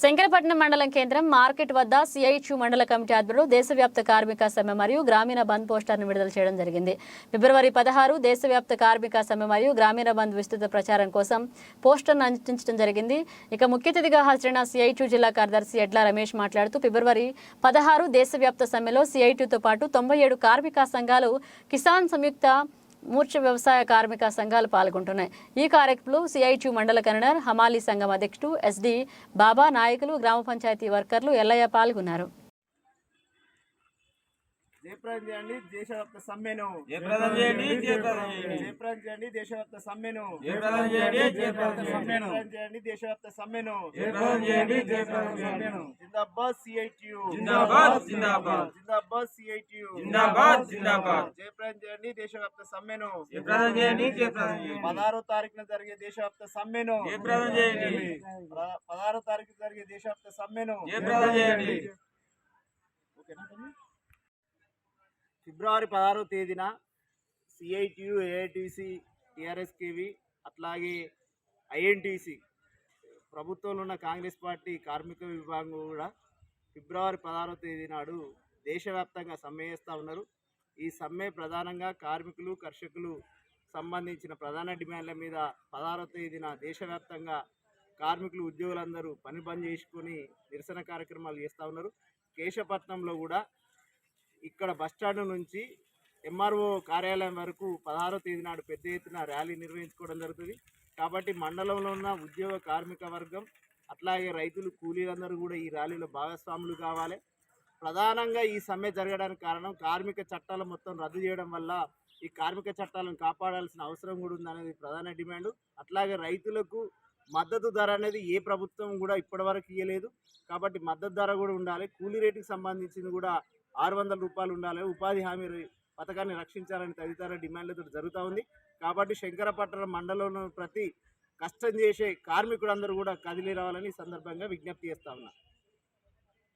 శంకరపట్నం మండలం కేంద్రం మార్కెట్ వద్ద సిఐచు మండల కమిటీ ఆధ్వర్యంలో దేశవ్యాప్త కార్మిక సమ్మె మరియు గ్రామీణ బంద్ పోస్టర్ను విడుదల చేయడం జరిగింది. ఫిబ్రవరి పదహారు దేశవ్యాప్త కార్మిక సమ్మె మరియు గ్రామీణ బంద్ విస్తృత ప్రచారం కోసం పోస్టర్ను అందించడం జరిగింది. ఇక ముఖ్య అతిథిగా హాజరైన సిఐటు జిల్లా కార్యదర్శి ఎడ్ల రమేష్ మాట్లాడుతూ ఫిబ్రవరి పదహారు దేశవ్యాప్త సమ్మెలో సిఐటితో పాటు తొంభై ఏడు కార్మిక సంఘాలు కిసాన్ సంయుక్త మూర్ఛ వ్యవసాయ కార్మిక సంఘాలు పాల్గొంటున్నాయి. ఈ కార్యక్రమంలో సిఐటి మండల కన్వీనర్ హమాలీ సంఘం అధ్యక్షుడు ఎస్డి బాబా నాయకులు గ్రామ పంచాయతీ వర్కర్లు ఎల్లయ్య పాల్గొన్నారు. జయప్రదం చేయండి దేశవ్యాప్త సమ్మెను. జయప్రదం చేయండి, జయప్రదం చేయండి. జయప్రదం చేయండి దేశవ్యాప్త సమ్మెను. జయప్రదం చేయండి, జయప్రదం సమ్మెను. జయప్రదం చేయండి దేశవ్యాప్త సమ్మెను. జయప్రదం చేయండి, జయప్రదం సమ్మెను. జిందాబాద్ సిఐటియు జిందాబాద్, జిందాబాద్. జిందాబాద్ సిఐటియు జిందాబాద్ జిందాబాద్. జయప్రదం చేయండి దేశవ్యాప్త సమ్మెను. జయప్రదం చేయండి జయప్రదం చేయండి. పదహారో తారీఖున జరిగే దేశవ్యాప్త సమ్మెను. జయప్రదం చేయండి. పద- పదహారో తారీఖు జరిగే దేశవ్యాప్త సమ్మెను. జయప్రదం చేయండి. ఓకేనా? ఫిబ్రవరి పదహారో తేదీన సిఐటియు ఏఐటీసీ టిఆర్ఎస్కేవి అట్లాగే ఐఎన్టీసీ ప్రభుత్వంలో ఉన్న కాంగ్రెస్ పార్టీ కార్మిక విభాగం కూడా ఫిబ్రవరి పదహారో తేదీ నాడు దేశవ్యాప్తంగా సమ్మె చేస్తూ ఉన్నారు. ఈ సమ్మె ప్రధానంగా కార్మికులు కర్షకులు సంబంధించిన ప్రధాన డిమాండ్ల మీద పదహారో తేదీన దేశవ్యాప్తంగా కార్మికులు ఉద్యోగులందరూ పని బంద్ చేసుకొని నిరసన కార్యక్రమాలు చేస్తూ ఉన్నారు. కేశపట్నంలో కూడా ఇక్కడ బస్టాండ్ నుంచి ఎంఆర్ఓ కార్యాలయం వరకు పదహారో తేదీ నాడు పెద్ద ఎత్తున ర్యాలీ నిర్వహించుకోవడం జరుగుతుంది. కాబట్టి మండలంలో ఉన్న ఉద్యోగ కార్మిక వర్గం అట్లాగే రైతులు కూలీలందరూ కూడా ఈ ర్యాలీలో భాగస్వాములు కావాలి. ప్రధానంగా ఈ సమ్మె జరగడానికి కారణం కార్మిక చట్టాలు మొత్తం రద్దు చేయడం వల్ల ఈ కార్మిక చట్టాలను కాపాడాల్సిన అవసరం కూడా ఉందనేది ప్రధాన డిమాండ్. అట్లాగే రైతులకు మద్దతు ధర అనేది ఏ ప్రభుత్వం కూడా ఇప్పటివరకు ఇవ్వలేదు కాబట్టి మద్దతు ధర కూడా ఉండాలి. కూలీ రేటుకి సంబంధించింది కూడా ఆరు వందల రూపాయలు ఉండాలి. ఉపాధి హామీ పథకాన్ని రక్షించాలని తదితర డిమాండ్లతో జరుగుతూ ఉంది. కాబట్టి శంకరపట్నం మండలంలో ప్రతి కష్టం చేసే కార్మికులందరూ కూడా కదిలి రావాలని సందర్భంగా విజ్ఞప్తి చేస్తా ఉన్నా.